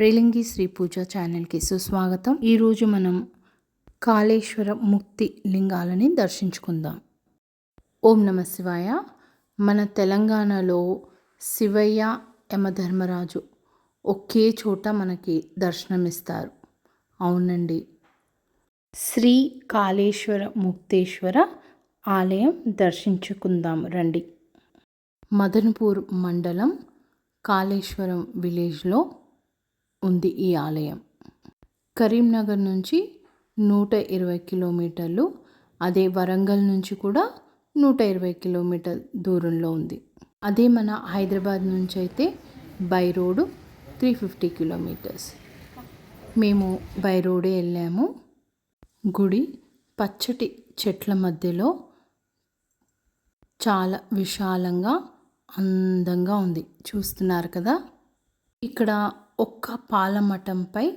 రేలింగి శ్రీ పూజ ఛానల్కి సుస్వాగతం. ఈరోజు మనం కాళేశ్వర ముక్తి లింగాలని దర్శించుకుందాం. ఓం నమ శివాయ. మన తెలంగాణలో శివయ్య యమధర్మరాజు ఒకే చోట మనకి దర్శనమిస్తారు. అవునండి. శ్రీ కాళేశ్వర ముక్తేశ్వర ఆలయం దర్శించుకుందాం రండి. మదన్పూర్ మండలం కాళేశ్వరం విలేజ్లో ఉంది ఈ ఆలయం. కరీంనగర్ నుంచి నూట ఇరవై కిలోమీటర్లు అదే వరంగల్ నుంచి కూడా నూట ఇరవై కిలోమీటర్ దూరంలో ఉంది. అదే మన హైదరాబాద్ నుంచి అయితే by road three fifty kilometres. మేము బై రోడే వెళ్ళాము. గుడి పచ్చటి చెట్ల మధ్యలో చాలా విశాలంగా అందంగా ఉంది. చూస్తున్నారు కదా? ఇక్కడ ఒక్క పాలమఠంపై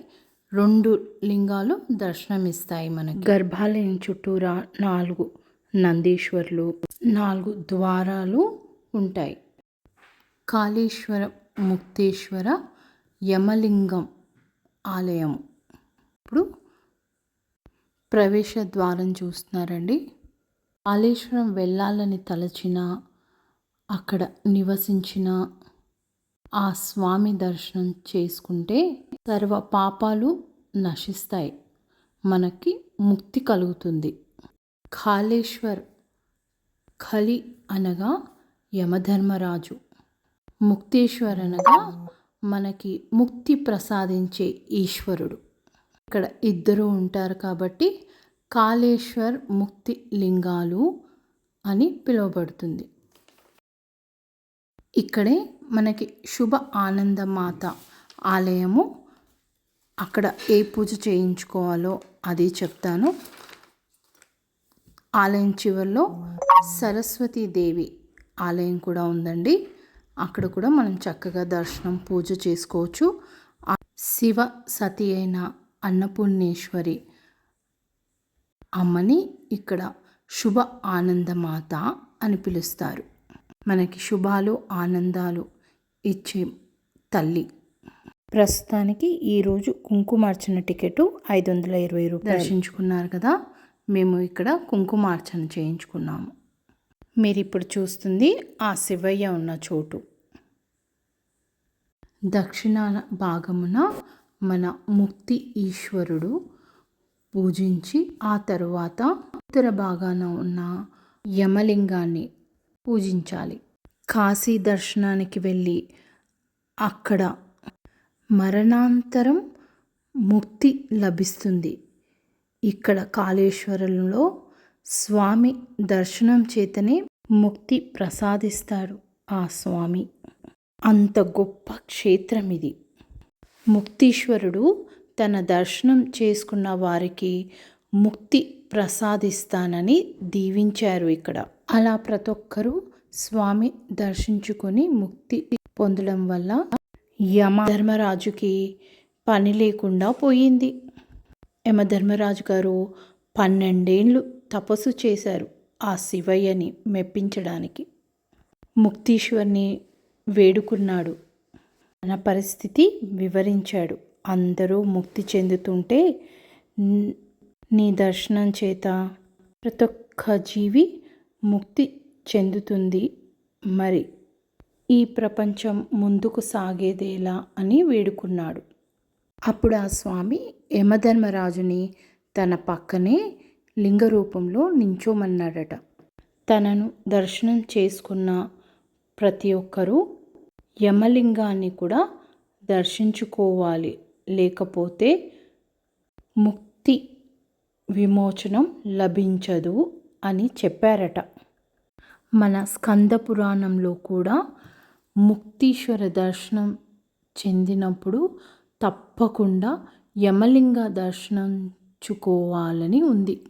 రెండు లింగాలు దర్శనమిస్తాయి మనకి. గర్భాలయం చుట్టూరా నాలుగు నందీశ్వర్లు నాలుగు ద్వారాలు ఉంటాయి. కాళేశ్వర ముక్తేశ్వర యమలింగం ఆలయం. ఇప్పుడు ప్రవేశ ద్వారం చూస్తున్నారండి. కాళేశ్వరం వెళ్ళాలని తలచిన అక్కడ నివసించిన ఆ స్వామి దర్శనం చేసుకుంటే సర్వ పాపాలు నశిస్తాయి. మనకి ముక్తి కలుగుతుంది. కాళేశ్వర్ ఖలి అనగా యమధర్మరాజు. ముక్తేశ్వర్ అనగా మనకి ముక్తి ప్రసాదించే ఈశ్వరుడు. ఇక్కడ ఇద్దరు ఉంటారు కాబట్టి కాళేశ్వర్ ముక్తి లింగాలు అని పిలువబడుతుంది. ఇక్కడే మనకి శుభ ఆనందమాత ఆలయము. అక్కడ ఏ పూజ చేయించుకోవాలో అది చెప్తాను. ఆలయం చివరిలో సరస్వతీదేవి ఆలయం కూడా ఉందండి. అక్కడ కూడా మనం చక్కగా దర్శనం పూజ చేసుకోవచ్చు. శివ సతి అయిన అన్నపూర్ణేశ్వరి అమ్మని ఇక్కడ శుభ ఆనందమాత అని పిలుస్తారు. మనకి శుభాలు ఆనందాలు ఇచ్చే తల్లి. ప్రస్తుతానికి ఈరోజు కుంకుమార్చన టికెట్ ఐదు వందల ఇరవై రూపాయలు. దర్శించుకున్నారు కదా? మేము ఇక్కడ కుంకుమార్చన చేయించుకున్నాము. మీరు ఇప్పుడు చూస్తుంది ఆ శివయ్య ఉన్న చోటు. దక్షిణాన భాగమున మన ముక్తి ఈశ్వరుడు పూజించి ఆ తరువాత ఉత్తర భాగాన ఉన్న యమలింగాన్ని పూజించాలి. కాశీ దర్శనానికి వెళ్ళి అక్కడ మరణాంతరం ముక్తి లభిస్తుంది. ఇక్కడ కాళేశ్వరంలో స్వామి దర్శనం చేతనే ముక్తి ప్రసాదిస్తాడు ఆ స్వామి. అంత గొప్ప క్షేత్రం ఇది ముక్తీశ్వరుడు తన దర్శనం చేసుకున్న వారికి ముక్తి ప్రసాదిస్తానని దీవించారు ఇక్కడ. అలా ప్రతి ఒక్కరూ స్వామి దర్శించుకొని ముక్తి పొందడం వల్ల యమధర్మరాజుకి పని లేకుండా పోయింది. యమధర్మరాజు గారు పన్నెండేళ్ళు తపస్సు చేశారు ఆ శివయ్యని మెప్పించడానికి. ముక్తీశ్వర్ని వేడుకున్నాడు. తన పరిస్థితి వివరించాడు. అందరూ ముక్తి చెందుతుంటే నీ దర్శనం చేత ప్రతి ఒక్క జీవి ముక్తి చెందుతుంది మరి. ఈ ప్రపంచం ముందుకు సాగేదేలా అని వేడుకున్నాడు. అప్పుడు ఆ స్వామి యమధర్మరాజుని తన పక్కనే లింగ రూపంలో నించోమన్నాడట. తనను దర్శనం చేసుకున్న ప్రతి ఒక్కరూ యమలింగాన్ని కూడా దర్శించుకోవాలి. లేకపోతే ముక్తి విమోచనం లభించదు. అని చెప్పారట. మన స్కంద పురాణంలో కూడా ముక్తీశ్వర దర్శనం చెందినప్పుడు తప్పకుండా యమలింగ దర్శనంచుకోవాలని ఉంది.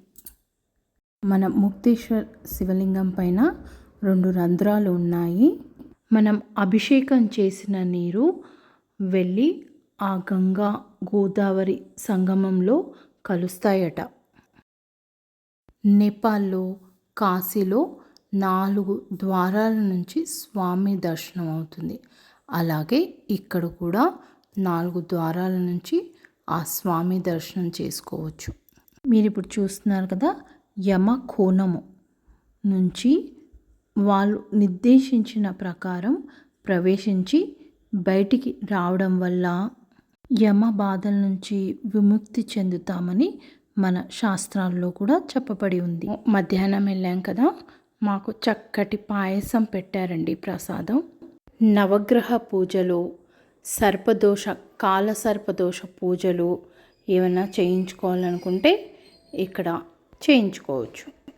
మన ముక్తేశ్వర్ శివలింగం పైన రెండు రంధ్రాలు ఉన్నాయి. మనం అభిషేకం చేసిన నీరు వెళ్ళి ఆ గంగా గోదావరి సంగమంలో కలుస్తాయట. నేపాల్లో కాశీలో నాలుగు ద్వారాల నుంచి స్వామి దర్శనం అవుతుంది. అలాగే ఇక్కడ కూడా నాలుగు ద్వారాల నుంచి ఆ స్వామి దర్శనం చేసుకోవచ్చు. మీరు ఇప్పుడు చూస్తున్నారు కదా యమ కోణము నుంచి వాళ్ళు నిర్దేశించిన ప్రకారం ప్రవేశించి బయటికి రావడం వల్ల యమ బాధల నుంచి విముక్తి చెందుతామని మన శాస్త్రాల్లో కూడా చెప్పబడి ఉంది. మధ్యాహ్నం వెళ్ళాం కదా మాకు చక్కటి పాయసం పెట్టారండి ప్రసాదం. నవగ్రహ పూజలు సర్పదోష కాల సర్పదోష పూజలు ఏమైనా చేయించుకోవాలనుకుంటే ఇక్కడ చేయించుకోవచ్చు.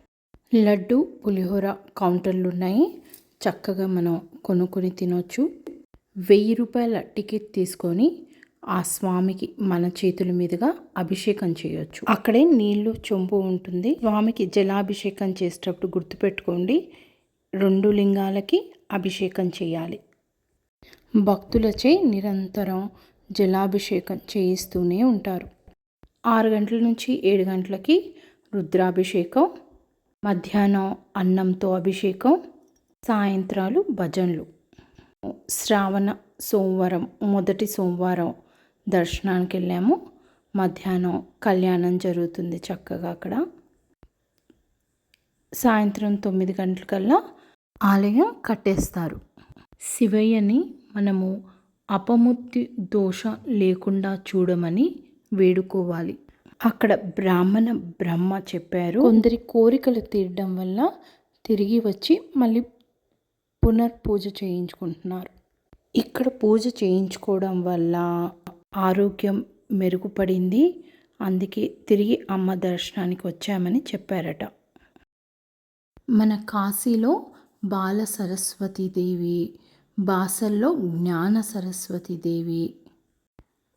లడ్డు పులిహోర కౌంటర్లు ఉన్నాయి. చక్కగా మనం కొనుక్కొని తినొచ్చు. వెయ్యి రూపాయల టికెట్ తీసుకొని ఆ స్వామికి మన చేతుల మీదుగా అభిషేకం చేయొచ్చు. అక్కడే నీళ్ళు చొంపు ఉంటుంది. స్వామికి జలాభిషేకం చేసేటప్పుడు గుర్తుపెట్టుకోండి రెండు లింగాలకి అభిషేకం చేయాలి. భక్తులచే నిరంతరం జలాభిషేకం చేయిస్తూనే ఉంటారు. ఆరు గంటల నుంచి ఏడు గంటలకి రుద్రాభిషేకం మధ్యాహ్నం అన్నంతో అభిషేకం సాయంత్రాలు భజనలు. శ్రావణ సోమవారం మొదటి సోమవారం దర్శనానికి వెళ్ళాము మధ్యాహ్నం కళ్యాణం జరుగుతుంది చక్కగా అక్కడ. సాయంత్రం తొమ్మిది గంటలకల్లా ఆలయం కట్టేస్తారు. శివయ్యని మనము అపముత్తి దోష లేకుండా చూడమని వేడుకోవాలి. అక్కడ బ్రాహ్మణ బ్రహ్మ చెప్పారు. కొందరి కోరికలు తీరడం వల్ల తిరిగి వచ్చి మళ్ళీ పునర్పూజ చేయించుకుంటున్నారు. ఇక్కడ పూజ చేయించుకోవడం వల్ల ఆరోగ్యం మెరుగుపడింది. అందుకే తిరిగి అమ్మ దర్శనానికి వచ్చామని చెప్పారట. మన కాశీలో బాల సరస్వతీదేవి బాసల్లో జ్ఞాన సరస్వతీదేవి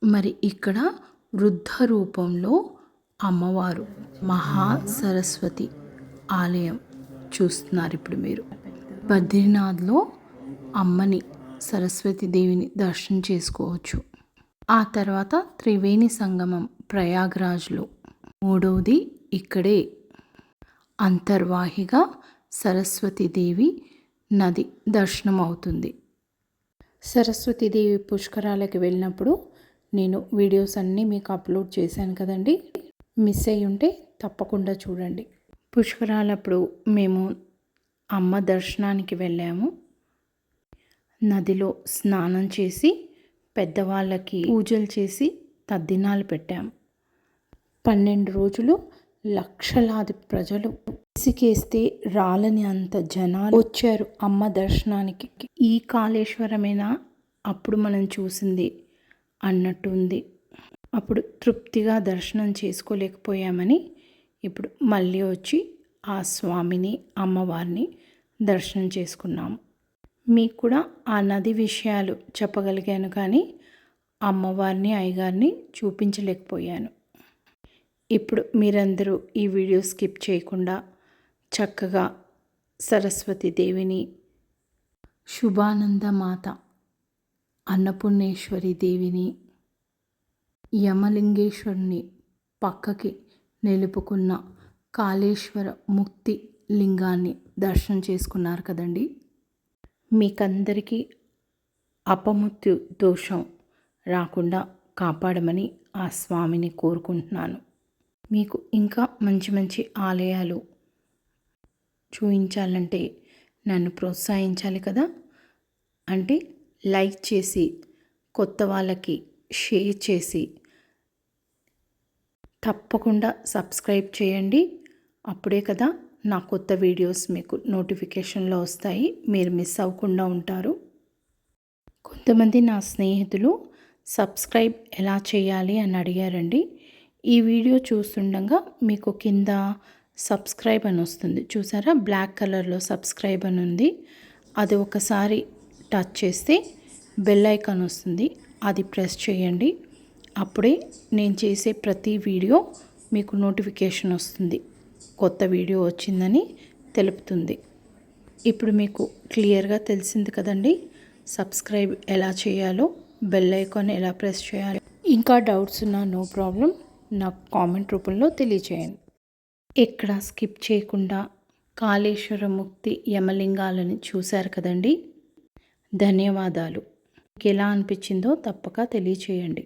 మరి ఇక్కడ వృద్ధ రూపంలో అమ్మవారు మహా సరస్వతి ఆలయం చూస్తున్నారు ఇప్పుడు మీరు. బద్రీనాథ్లో అమ్మని సరస్వతి దేవిని దర్శనం చేసుకోవచ్చు. ఆ తర్వాత త్రివేణి సంగమం ప్రయాగ్రాజ్లో. మూడవది ఇక్కడే. అంతర్వాహిగా సరస్వతీదేవి నది దర్శనం అవుతుంది సరస్వతీదేవి పుష్కరాలకి వెళ్ళినప్పుడు నేను వీడియోస్ అన్నీ మీకు అప్లోడ్ చేశాను కదండి. మిస్ అయ్యి ఉంటే తప్పకుండా చూడండి. పుష్కరాలప్పుడు మేము అమ్మ దర్శనానికి వెళ్ళాము. నదిలో స్నానం చేసి పెద్దవాళ్ళకి పూజలు చేసి తద్దినాలు పెట్టాము పన్నెండు రోజులు లక్షలాది ప్రజలు ఇసుకేస్తే రాలని అంత జనాలు వచ్చారు అమ్మ దర్శనానికి. ఈ కాళేశ్వరమేనా? అప్పుడు మనం చూసింది అన్నట్టు ఉంది. అప్పుడు తృప్తిగా దర్శనం చేసుకోలేకపోయామని ఇప్పుడు మళ్ళీ వచ్చి ఆ స్వామిని అమ్మవారిని దర్శనం చేసుకున్నాము మీకు కూడా ఆ నది విషయాలు చెప్పగలిగాను కానీ అమ్మవారిని అయ్యగారిని చూపించలేకపోయాను. ఇప్పుడు మీరందరూ ఈ వీడియో స్కిప్ చేయకుండా చక్కగా సరస్వతి దేవిని శుభానంద మాత అన్నపూర్ణేశ్వరి దేవిని యమలింగేశ్వరుని పక్కకి నిలుపుకున్న కాళేశ్వర ముక్తి లింగాన్ని దర్శనం చేసుకున్నారు కదండీ. మీకందరికీ అపమృత్యు దోషం రాకుండా కాపాడమని ఆ స్వామిని కోరుకుంటున్నాను. మీకు ఇంకా మంచి మంచి ఆలయాలు చూపించాలంటే నన్ను ప్రోత్సహించాలి కదా? అంటే లైక్ చేసి కొత్త వాళ్ళకి షేర్ చేసి తప్పకుండా సబ్స్క్రైబ్ చేయండి. అప్పుడే కదా నా కొత్త వీడియోస్ మీకు నోటిఫికేషన్లో వస్తాయి. మీరు మిస్ అవ్వకుండా ఉంటారు. కొంతమంది నా స్నేహితులు సబ్స్క్రైబ్ ఎలా చేయాలి? అని అడిగారండి. ఈ వీడియో చూస్తుండగా మీకు కింద సబ్స్క్రైబ్ అని వస్తుంది. చూసారా? బ్లాక్ కలర్లో సబ్స్క్రైబ్ అని ఉంది. అది ఒకసారి టచ్ చేస్తే బెల్ ఐకాన్ వస్తుంది. అది ప్రెస్ చేయండి. అప్పుడే నేను చేసే ప్రతి వీడియో మీకు నోటిఫికేషన్ వస్తుంది. కొత్త వీడియో వచ్చిందని తెలుపుతుంది. ఇప్పుడు మీకు క్లియర్గా తెలిసింది కదండి సబ్స్క్రైబ్ ఎలా చేయాలో బెల్ ఐకాన్ ఎలా ప్రెస్ చేయాలో. ఇంకా డౌట్స్ ఉన్నా నో ప్రాబ్లం నాకు కామెంట్ రూపంలో తెలియచేయండి. ఎక్కడ స్కిప్ చేయకుండా కాళేశ్వర ముక్తి యమలింగాలని చూశారు కదండి? ధన్యవాదాలు. మీకు ఎలా అనిపించిందో తప్పక తెలియచేయండి.